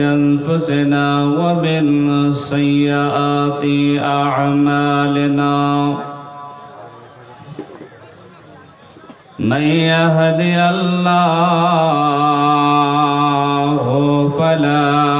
أنفسنا ومن سيئات أعمالنا. من يهدي الله فلا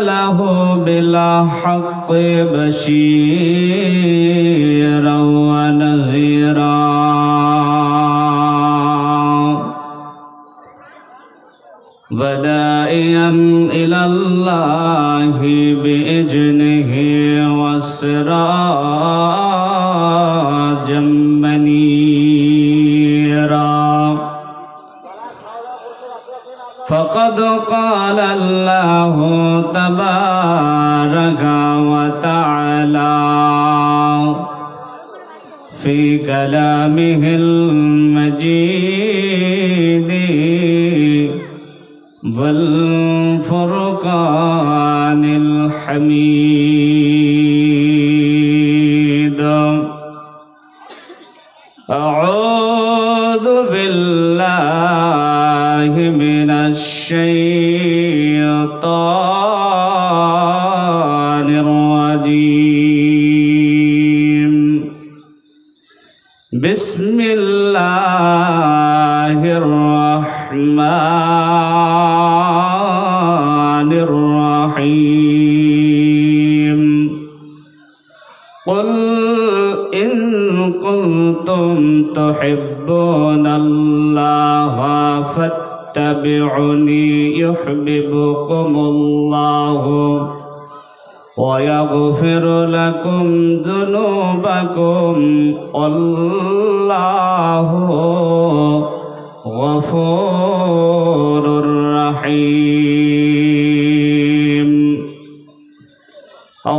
أرسله بالحق بشيرا ونذيرا. ودائيا كلامه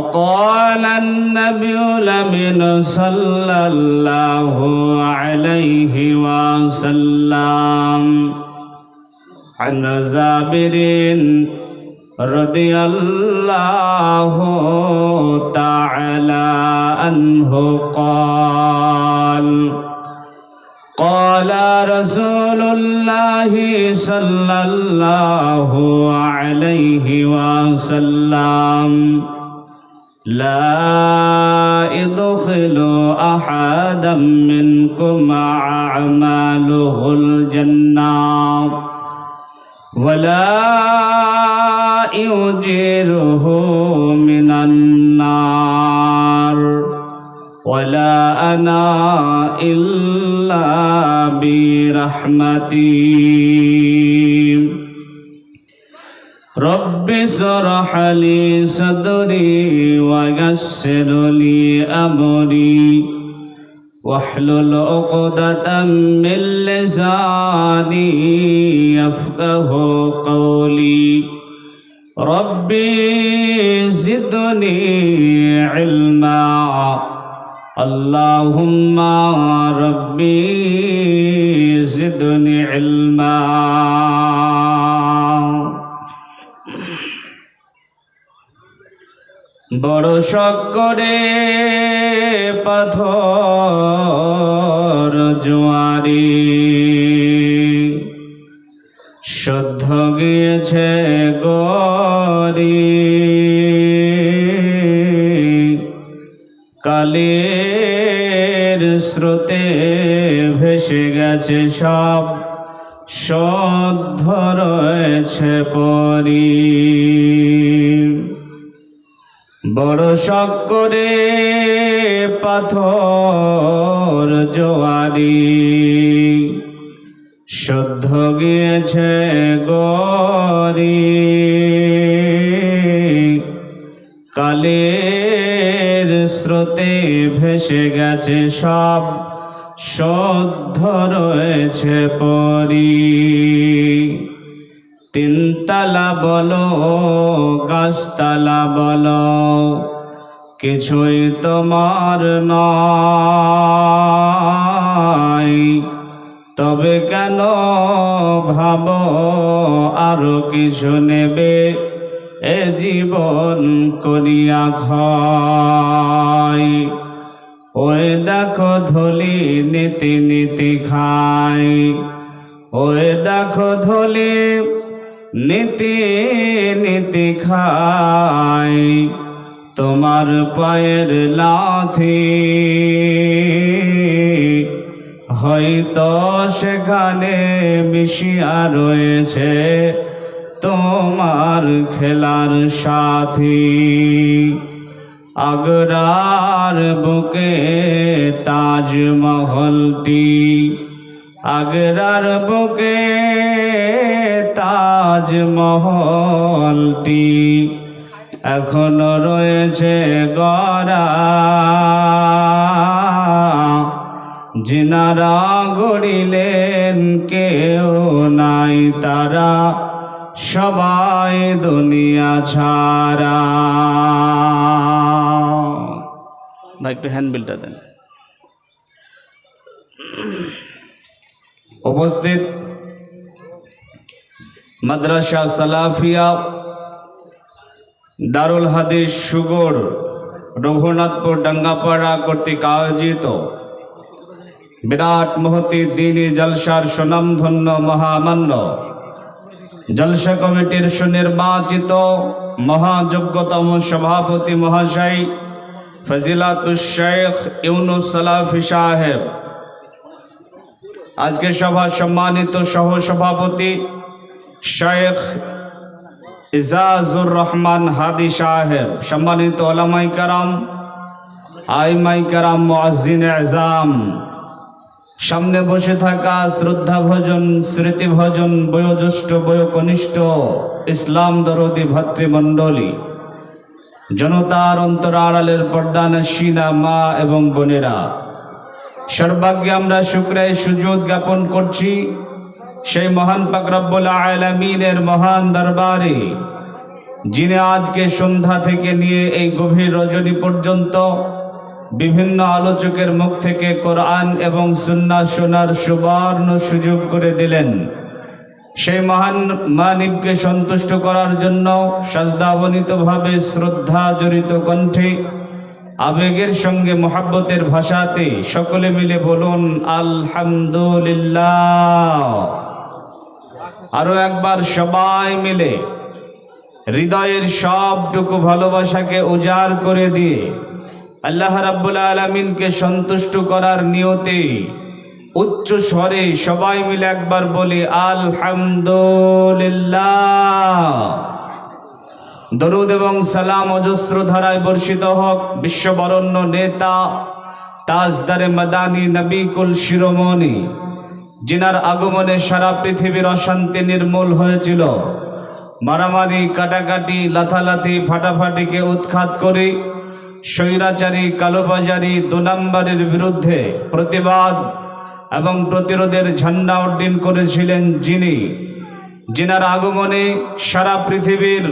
وقال النبي لمن صلى الله عليه وسلم عن زابر رضي الله تعالى عنه قال قال رسول الله صلى الله عليه وسلم لا يدخل أحدا منكم أعماله الجنة ولا يجيره من النار ولا أنا إلا برحمتي. رب اشرح لي صدري ويسر لي أمري. واحلل عقدة من لساني يفقه قولي. ربي زدني علما. اللهم ربي زدني علما. বড় শখ করে পাথর জোয়ারি। শুদ্ধ গিয়েছে গরি কালের স্রোতে ভেসে গেছে সব শুদ্ধ রয়েছে পরি। বড় শখ করে পাথর জোয়ারি। শুদ্ধ গিয়েছে গরি। কালের স্রোতে ভেসে গেছে সব শুদ্ধ রয়েছে পরি। তিনতলা বলো, গাছতলা বলো, কিছুই তোমার নয় তবে কেন ভাব, আরও কিছু নেবে এ জীবন করিয়া ক্ষয়। ওই দেখো ধলি নীতি নীতি খায়, ওই দেখো ধলি নীতি নীতি খায় তোমার পায়ের লাথি। হয়তো সেখানে মিশিয়া রয়েছে তোমার খেলার সাথী। আগরার বুকে তাজমহলটি, আগরার বুকে তাজমহলটি এখনও রয়েছে গড়া। জিনারা গড়িলেন কেউ নাই তারা, সবাই দুনিয়া ছাড়া। ভাই একটু হ্যান্ডবিলটা দেন। উপস্থিত মাদ্রাসা সালাফিয়া, দারুল হাদিস সুগর রঘুনাথপুর, ডাঙ্গাপাড়া কর্তৃক আয়োজিত বিরাট মহতি দিনী জলসার সুনামধন্য মহামান্য জলসা কমিটির সুনির্বাচিত মহাযোগ্যতম সভাপতি মহাশয় ফজিলাতুশ শেখ ইউনুস সালাফি সাহেব। আজকে সভা সম্মানিত সহ সভাপতি শেখ ইজাজুর রহমান হাদি সাহেব। সম্মানিত ওলামাই কারাম, আইমাই কারাম মুআজ্জিন এজাম সামনে বসে থাকা শ্রদ্ধা ভজন স্মৃতি ভজন বয়োজ্যেষ্ঠ, বয়োকনিষ্ঠ ইসলাম দরদি ভাতৃমণ্ডলী, জনতার অন্তর অন্তরাড়ালের পর্দানসীনা মা এবং বোনেরা, সর্বাগ্যে আমরা শুক্রায় সুযোগ জ্ঞাপন করছি। সেই মহান পাকরব্বুল আলামিনের মহান দরবারে, যিনি আজকে সন্ধ্যা থেকে নিয়ে এই গভীর রজনী পর্যন্ত বিভিন্ন আলোচকের মুখ থেকে কোরআন এবং সুন্না শোনার সুবর্ণ সুযোগ করে দিলেন। সেই মহান মানিবকে সন্তুষ্ট করার জন্য সাজদাবনিতভাবে শ্রদ্ধা জড়িত কণ্ঠে, আবেগের সঙ্গে মহাব্বতের ভাষাতে সকলে মিলে বলুন, আলহামদুলিল্লাহ। আরও একবার সবাই মিলে হৃদয়ের সবটুকু ভালোবাসাকে উজাড় করে দিয়ে আল্লাহ রাব্বুল আলমিনকে সন্তুষ্ট করার নিয়তে উচ্চ স্বরে সবাই মিলে একবার বলি, আলহামদুলিল্লাহ। দরুদ এবং সালাম অজস্র ধারায় বর্ষিত হোক বিশ্ববরণ্য নেতা, তাজদারে মাদানী, নবিকুল শিরোমণি। যিনার আগমনে সারা পৃথিবীর অশান্তি নির্মূল হয়েছিল। মারামারি, কাটাকাটি, লাথালাথি, ফাটাফাটিকে উৎখাত করে স্বৈরাচারী, কালোবাজারি দু নম্বরের বিরুদ্ধে প্রতিবাদ এবং প্রতিরোধের ঝান্ডা উড্ডীন করেছিলেন যিনি। যিনার আগমনে সারা পৃথিবীর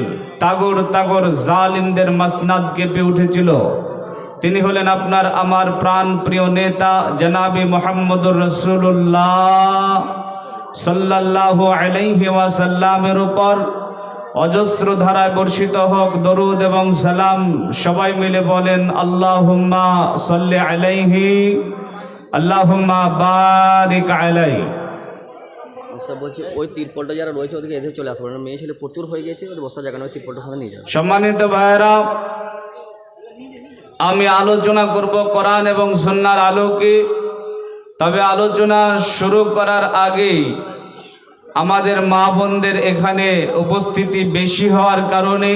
তাগর তাগর জালিমদের মাসনাদ কেঁপে উঠেছিল। তিনি হলেন আপনার আমার প্রাণ প্রিয় নেতা জনাবি মোহাম্মদুর রসুল্লাহ সাল্লাল্লাহু আলাইহি ওয়াসাল্লামের উপর অজস্র ধারায় বর্ষিত হোক দরুদ এবং সালাম সবাই মিলে বলেন আল্লাহুম্মা সাল্লি আলাইহি আল্লাহুম্মা বারিক স্যার বলছি ওই তিরপলটা যারা রয়েছে ওদেরকে এদের চলে আসবে মেয়ে ছেলে প্রচুর হয়ে গেছে ওদের বসার জায়গা ওই তিরপলটা নিয়ে যাবে। সম্মানিত ভাইয়েরা আমি আলোচনা করব কোরআন এবং সুন্নার আলোকে। তবে আলোচনা শুরু করার আগে আমাদের মা বোনদের এখানে উপস্থিতি বেশি হওয়ার কারণে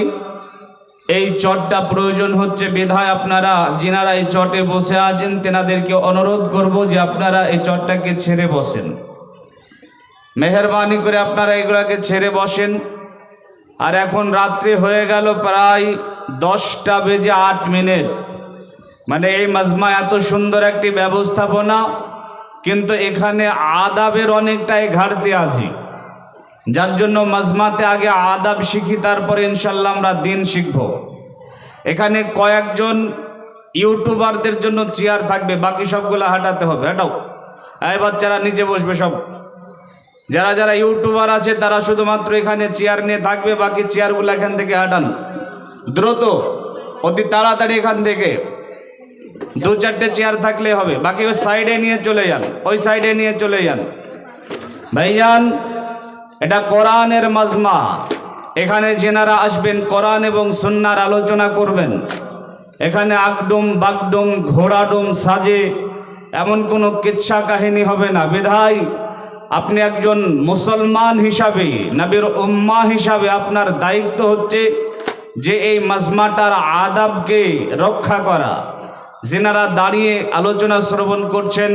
এই চটটা প্রয়োজন হচ্ছে। বিধায় আপনারা, যিনারা এই চটে বসে আছেন, তেনাদেরকে অনুরোধ করব যে আপনারা এই চটটাকে ছেড়ে বসেন। মেহরবানি করে আপনারা এগুলাকে ছেড়ে বসেন। আর এখন রাত্রি হয়ে গেল প্রায় দশটা বেজে আট মিনিট। মানে এই মাজমা এত সুন্দর একটি ব্যবস্থাপনা, কিন্তু এখানে আদাবের অনেকটাই ঘাটতি আছে। যার জন্য মাজমাতে আগে আদাব শিখি, তারপরে ইনশাল্লাহ আমরা দিন শিখব। এখানে কয়েকজন ইউটিউবারদের জন্য চেয়ার থাকবে, বাকি সবগুলো হাঁটাতে হবে, হাঁটাও। এই বাচ্চারা নিচে বসবে সব। যারা যারা ইউটিউবার আছে, তারা শুধুমাত্র এখানে চেয়ার নিয়ে থাকবে, বাকি চেয়ারগুলো এখান থেকে হাঁটান। দ্রুত, অতি তাড়াতাড়ি এখান থেকে। দু চারটে চেয়ার থাকলে হবে। বাকি ওই সাইডে নিয়ে চলে যান। ওই সাইডে নিয়ে চলে যান। ভাইজান, এটা কোরআনের মাজমা। এখানে যেনারা আসবেন, কোরআন এবং সুন্নার আলোচনা করবেন। এখানে আকডুম বাগডুম, ঘোড়াডুম সাজে এমন কোনো কিচ্ছা কাহিনী হবে না। বিধায় আপনি একজন মুসলমান হিসাবে, নবীর উম্মা হিসাবে আপনার দায়িত্ব হচ্ছে যে এই মাজমাটার আদাবকে রক্ষা করা। যেনারা দাঁড়িয়ে আলোচনা শ্রবণ করছেন,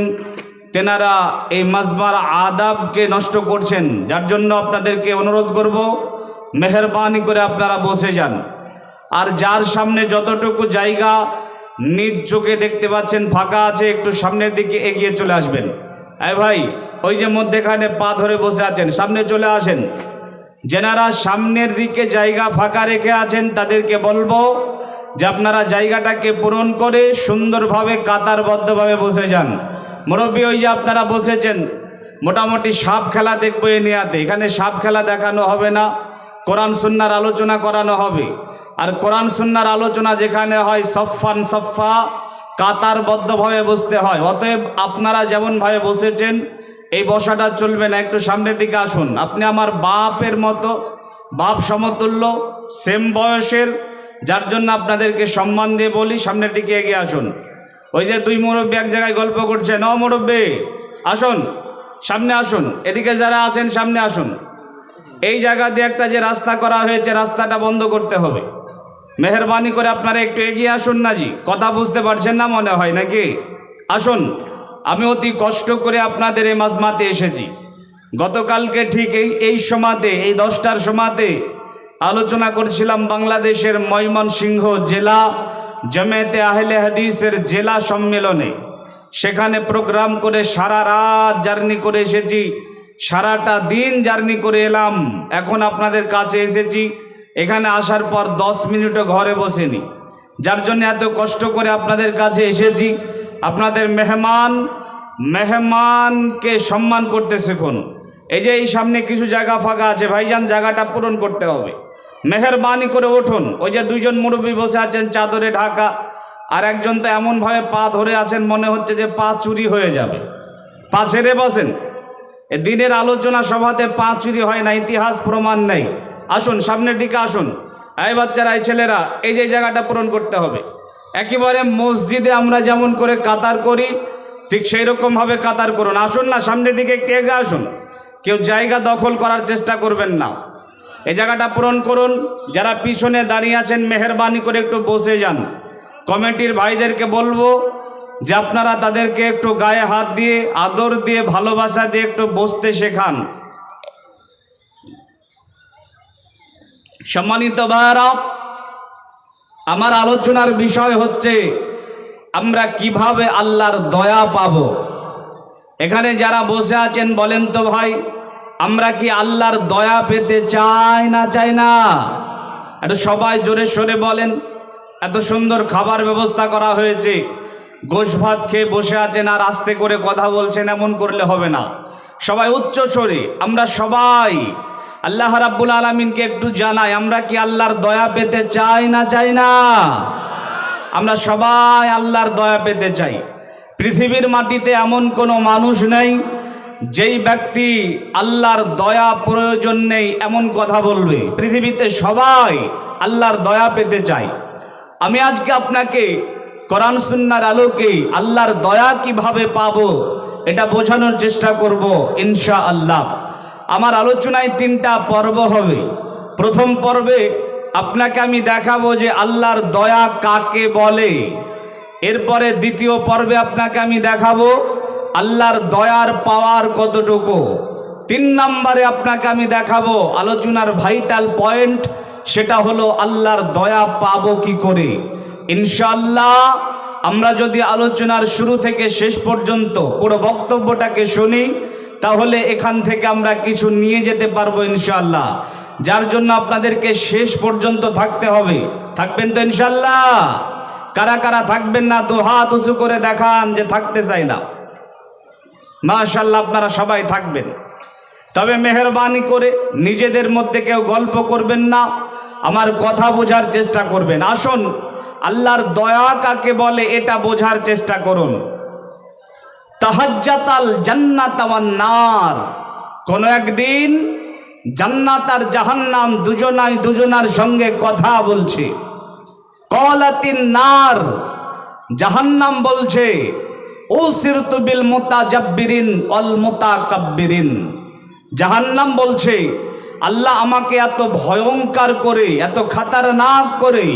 তেনারা এই মাজমার আদাবকে নষ্ট করছেন, যার জন্য আপনাদেরকে অনুরোধ করব, মেহরবানি করে আপনারা বসে যান। আর যার সামনে যতটুকু জায়গা নিজ চোখে দেখতে পাচ্ছেন, ফাঁকা আছে, একটু সামনের দিকে এগিয়ে চলে আসবেন। এই ভাই, ওই যে মধ্যেখানে পা ধরে বসে আছেন, সামনে চলে আসেন। যেনারা সামনের দিকে জায়গা ফাঁকা রেখে আছেন, তাদেরকে বলব যে আপনারা জায়গাটাকে পূরণ করে সুন্দরভাবে, কাতারবদ্ধভাবে বসে যান। মুরব্বী, ওই যে আপনারা বসেছেন, মোটামুটি সাপ খেলা দেখব এ নিয়াতে। এখানে সাপ খেলা দেখানো হবে না, কোরআন সুন্নার আলোচনা করানো হবে। আর কোরআন সুন্নার আলোচনা যেখানে হয় সফান সফা কাতারবদ্ধভাবে বসতে হয়। অতএব আপনারা যেমনভাবে বসেছেন, এই বসাটা চলবে না। একটু সামনের দিকে আসুন। আপনি আমার বাপের মতো, বাপ সমতুল্য, সেম বয়সের যার জন্য আপনাদেরকে সম্মান দিয়ে বলি, সামনের দিকে এগিয়ে আসুন। ওই যে দুই মুরব্বী এক জায়গায় গল্প করছে ন মুরব্বী, আসুন, সামনে আসুন, এদিকে যারা আছেন সামনে আসুন। এই জায়গা দিয়ে একটা যে রাস্তা করা হয়েছে, রাস্তাটা বন্ধ করতে হবে। মেহরবানি করে আপনারা একটু এগিয়ে আসুন না জি, কথা বুঝতে পারছেন না মনে হয় নাকি? আসুন, আমি অতি কষ্ট করে আপনাদের এই মাজমাতে এসেছি। গতকালকে ঠিক এই এই সমাতে এই দশটার সমাতে আলোচনা করছিলাম বাংলাদেশের ময়মনসিংহ জেলা জমেতে আহলে হাদিসের জেলা সম্মেলনে। সেখানে প্রোগ্রাম করে সারা রাত জার্নি করে এসেছি, সারাটা দিন জার্নি করে এলাম। এখন আপনাদের কাছে এসেছি, এখানে আসার পর দশ মিনিটও ঘরে বসেনি। যার জন্য এত কষ্ট করে আপনাদের কাছে এসেছি, আপনাদের মেহমান, মেহমানকে সম্মান করতে শেখুন। এই যে এই সামনে কিছু জায়গা ফাঁকা আছে, ভাইজান, জায়গাটা পূরণ করতে হবে। মেহরবানি করে উঠুন ওই যে দুইজন মুরব্বী বসে আছেন চাদরে ঢাকা, আর একজন তো এমনভাবে পা ধরে আছেন, মনে হচ্ছে যে পা চুরি হয়ে যাবে। পা ছেড়ে বসেন। এ দিনের আলোচনা সভাতে পা চুরি হয় না, ইতিহাস প্রমাণ নেই। আসুন, সামনের দিকে আসুন। এই বাচ্চারা, এই ছেলেরা, এই যে জায়গাটা পূরণ করতে হবে। একেবারে মসজিদে আমরা যেমন করে কাতার করি, ঠিক সেই রকমভাবে কাতার করুন। আসুন না, সামনের দিকে একটু এগিয়ে আসুন। কেউ জায়গা দখল করার চেষ্টা করবেন না। এই জায়গাটা পূরণ করুন। যারা পিছনে দাঁড়িয়ে আছেন, মেহরবানি করে একটু বসে যান। কমিটির ভাইদেরকে বলব যে আপনারা তাদেরকে একটু গায়ে হাত দিয়ে, আদর দিয়ে, ভালোবাসা দিয়ে একটু বসতে শেখান। সম্মানিত ভাইরা আমার আলোচনার বিষয় হচ্ছে, আমরা কীভাবে আল্লাহর দয়া পাব? এখানে যারা বসে আছেন, বলেন তো ভাই আমরা কি আল্লাহর দয়া পেতে চাই না চাই না? এটা সবাই জোরে সরে বলেন, এত সুন্দর খাবার ব্যবস্থা করা হয়েছে। গোশ ভাত খেয়ে বসে আছেন আর আস্তে করে কথা বলছেন, এমন করলে হবে না। সবাই উচ্চ চড়ে আমরা সবাই আল্লাহ রাব্বুল আলমিনকে একটু জানাই, আমরা কি আল্লাহর দয়া পেতে চাই না চাই না? আমরা সবাই আল্লাহর দয়া পেতে চাই। পৃথিবীর মাটিতে এমন কোনো মানুষ নেই যেই ব্যক্তি আল্লাহর দয়া প্রয়োজন নেই, এমন কথা বলবে। পৃথিবীতে সবাই আল্লাহর দয়া পেতে চায়। আমি আজকে আপনাকে কোরআন সুন্নার আলোকে আল্লাহর দয়া কীভাবে পাব, এটা বোঝানোর চেষ্টা করব ইনশা আল্লাহ আমার আলোচনায় তিনটা পর্ব হবে। প্রথম পর্বে আপনাকে আমি দেখাবো যে আল্লাহর দয়া কাকে বলে। এরপরে দ্বিতীয় পর্বে আপনাকে আমি দেখাবো আল্লাহর দয়ার পাওয়ার কতটুকু? তিন নম্বরে আপনাকে আমি দেখাবো আলোচনার ভাইটাল পয়েন্ট সেটা হলো আল্লাহর দয়া পাবো কি করে? ইনশাল্লাহ আমরা যদি আলোচনার শুরু থেকে শেষ পর্যন্ত পুরো বক্তব্যটাকে শুনি, তাহলে এখান থেকে আমরা কিছু নিয়ে যেতে পারব ইনশাল্লাহ যার জন্য আপনাদেরকে শেষ পর্যন্ত থাকতে হবে। থাকবেন তো ইনশাল্লাহ কারা কারা থাকবেন না তো হাত উঁচু করে দেখান যে থাকতে চাই না। মাশাল্লাহ আপনারা সবাই থাকবেন। তবে মেহরবানি করে নিজেদের মধ্যে কেউ গল্প করবেন না, আমার কথা বোঝার চেষ্টা করবেন। আসুন, আল্লাহর দয়া কাকে বলে এটা বোঝার চেষ্টা করুন। তাহাজ্জাতাল নার। কোন একদিন জান্নাত আর জাহান্নাম দুজনাই দুজনার সঙ্গে কথা বলছে। কলাতিন নার। জাহান্নাম বলছে ও সিরতুবিল মোতাজাব্বিরিন অল মোতাকাব্বিরিন। জাহান্নাম বলছে, আল্লাহ আমাকে এত ভয়ঙ্কর করে, এত খাতারনাক করে,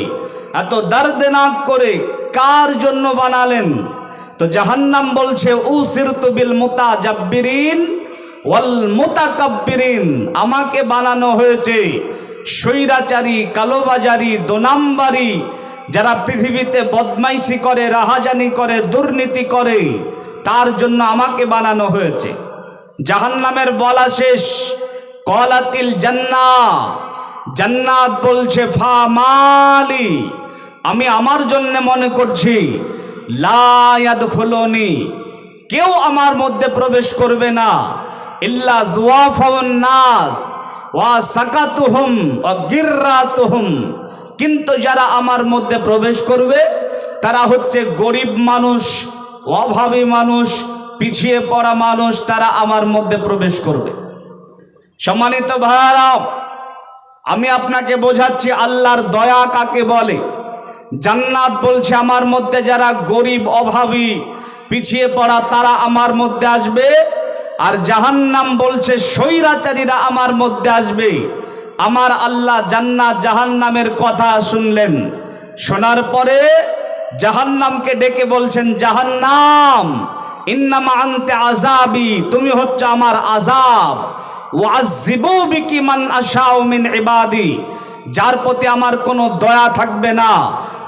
এত দর্দনাক করে কার জন্য বানালেন? তো জাহান্নাম বলছে উ সিরতুবিল মোতাজাব্বিরিন ওয়াল মোতাকাব্বিরিন, আমাকে বানানো হয়েছে। স্বৈরাচারী, কালোবাজারি, দোনাম্বারি যারা পৃথিবীতে বদমাইশি করে, রাহাজানি করে, দুর্নীতি করে, তার জন্য আমাকে বানানো হয়েছে। জাহান্নামের বলা শেষ। কলাতিল জান্না। জান্নাত বলছে, ফা মালি। আমি আমার জন্য মনে করছি লায়াদ খোলনি কেউ আমার মধ্যে প্রবেশ করবে না। ইল্লা জুয়াফাউন নাস। ওয়া সাকাতুহুম ওয়া গিররাতুহুম। কিন্তু যারা আমার মধ্যে প্রবেশ করবে, তারা হচ্ছে গরিব মানুষ, অভাবী মানুষ, পিছিয়ে পড়া মানুষ, তারা আমার মধ্যে প্রবেশ করবে। সম্মানিত ভাইয়ারা, আমি আপনাকে বোঝাচ্ছি, আল্লাহর দয়া কাকে বলে? জান্নাত বলছে, আমার মধ্যে যারা গরিব, অভাবী, পিছিয়ে পড়া, তারা আমার মধ্যে আসবে। আর জাহান্নাম বলছে, স্বৈরাচারীরা আমার মধ্যে আসবে। আমার আল্লাহ জান্নাত জাহান্নামের কথা শুনলেন। শোনার পরে জাহান্নামকে ডেকে বলছেন, জাহান্নাম, ইন্নামা আনতে আজাবি তুমি হচ্ছে আমার আজাব ওয়াজিবু বিকি মান আশাউ মিন ইবাদি, যার প্রতি আমার কোনো দয়া থাকবে না,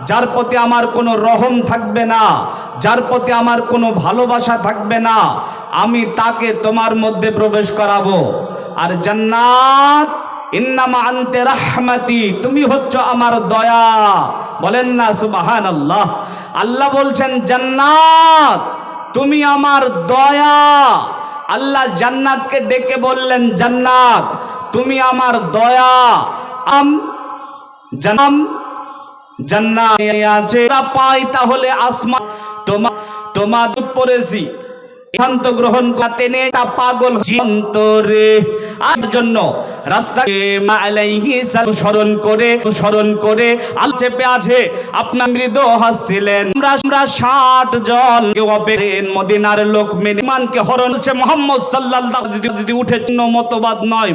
যার প্রতি আমার কোনো রহম থাকবে না, যার প্রতি আমার কোনো ভালোবাসা থাকবে না, আমি তাকে তোমার মধ্যে প্রবেশ করাবো। আর জান্নাত ইন্নামা আনতে রাহমাতি, তুমি হচ্ছ আমার দয়া। বলেন না সুবাহান আল্লাহ আল্লাহ বলছেন, জান্নাত, তুমি আমার দয়া। আল্লাহ জান্নাতকে ডেকে বললেন, জান্নাত, তুমি আমার দয়া। আম জানাম জান্নাত পাই তাহলে আসমান, তোমা তোমার পড়েছি সিদ্ধান্ত গ্রহণ করতে নেই, তা পাগল অন্তরে আর জন্য স্মরণ করে স্মরণ করে আল চেপে আছে। আপনার মৃদ হাসছিলেন। আমরা ষাট জন মদিনার লোক মেনে। মানকে হরণ হচ্ছে মোহাম্মদ সাল্লাহ যদি উঠে মতবাদ নয়